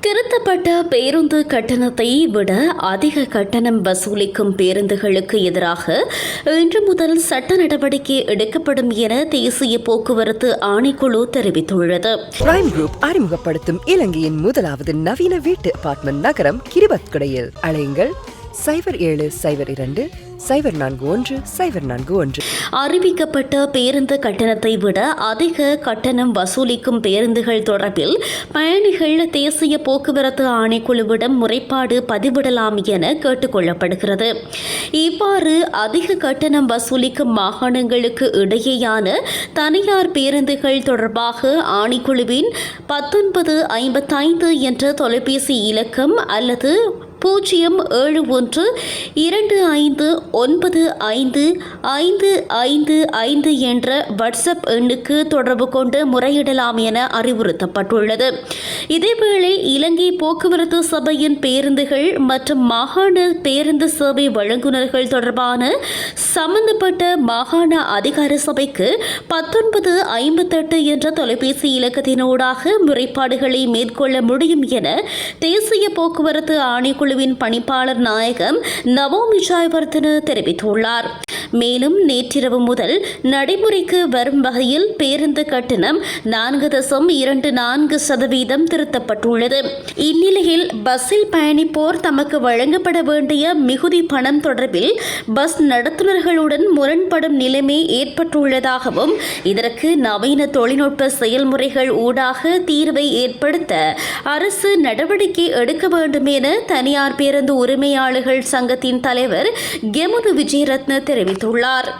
திருத்தப்பட்ட பேருந்து கட்டணத்தை விட அதிக கட்டணம் வசூலிக்கும் பேருந்துகளுக்கு எதிராக இன்று முதல் சட்ட நடவடிக்கை எடுக்கப்படும் என தேசிய போக்குவரத்து ஆணைக்குழு தெரிவித்துள்ளது. பிரைம் குரூப் அறிமுகப்படுத்தும் இலங்கையின் முதலாவது நவீன வீட்டு அபார்ட்மெண்ட் நகரம் கிரிபத்குடையில். அழையுங்கள் சைபர் ஏழு சைபர் இரண்டு சைபர் நான்கு ஒன்று சைபர் நான்கு ஒன்று. அறிவிக்கப்பட்ட பேருந்து கட்டணத்தை விட அதிக கட்டணம் வசூலிக்கும் பேருந்துகள் தொடர்பில் பயணிகள் தேசிய போக்குவரத்து ஆணைக்குழுவிடம் முறைப்பாடு பதிவிடலாம் என கேட்டுக்கொள்ளப்படுகிறது இவ்வாறு அதிக கட்டணம் வசூலிக்கும் மாகாணங்களுக்கு இடையேயான தனியார் பேருந்துகள் தொடர்பாக ஆணைக்குழுவின் பத்தொன்பது ஐம்பத்தைந்து என்ற தொலைபேசி இலக்கம் அல்லது பூஜ்ஜியம் ஏழு ஒன்று இரண்டு ஐந்து ஒன்பது ஐந்து ஐந்து ஐந்து ஐந்து என்ற வாட்ஸ்அப் எண்ணுக்கு தொடர்பு கொண்டு முறையிடலாம் என அறிவுறுத்தப்பட்டுள்ளது. இதேவேளை இலங்கை போக்குவரத்து சபையின் பேருந்துகள் மற்றும் மாகாண பேருந்து சேவை வழங்குநர்கள் தொடர்பான சம்பந்தப்பட்ட மாகாண அதிகார சபைக்கு பத்தொன்பது ஐம்பத்தெட்டு என்ற தொலைபேசி இலக்கத்தினூடாக முறைப்பாடுகளை மேற்கொள்ள முடியும் என தேசிய போக்குவரத்து குழுவின் பணிப்பாளர் நாயகம் நவோமி ஜாய்வர்தன தெரிவித்துள்ளார். மேலும் நேற்றிரவு முதல் நடைமுறைக்கு வரும் வகையில் பேருந்து கட்டணம் நான்கு தசம் இரண்டு நான்கு சதவீதம் திருத்தப்பட்டுள்ளது. இந்நிலையில் பஸ்ஸில் பயணிப்போர் தமக்கு வழங்கப்பட வேண்டிய மிகுதி பணம் தொடர்பில் பஸ் நடத்துனர்களுடன் முரண்படும் நிலைமை ஏற்பட்டுள்ளதாகவும் இதற்கு நவீன தொழில்நுட்ப செயல்முறைகள் ஊடாக தீர்வை ஏற்படுத்த அரசு நடவடிக்கை எடுக்க வேண்டும் என தனியார் பேருந்து உரிமையாளர்கள் சங்கத்தின் தலைவர் கெமுனு விஜயரத்ன தெரிவித்துள்ளார்.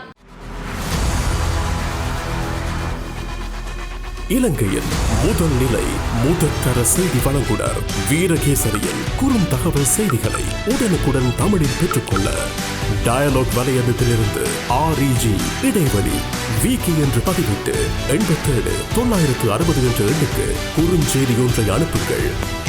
இலங்கையில் முதல் நிலை முதற்கர செய்தி வழங்குனர் வீரகேசரியின் குறும் தகவல் செய்திகளை உடனுக்குடன் தமிழில் பெற்றுக்கொள்ள டயலாக் வலையமைப்பிலிருந்து ஆர்இஜி இடைவெளி விகி என்று பதிவிட்டு எண்பத்தேழு தொள்ளாயிரத்து அறுபது என்ற எண்ணுக்கு குறுஞ்செய்தி ஒன்றை அனுப்புங்கள்.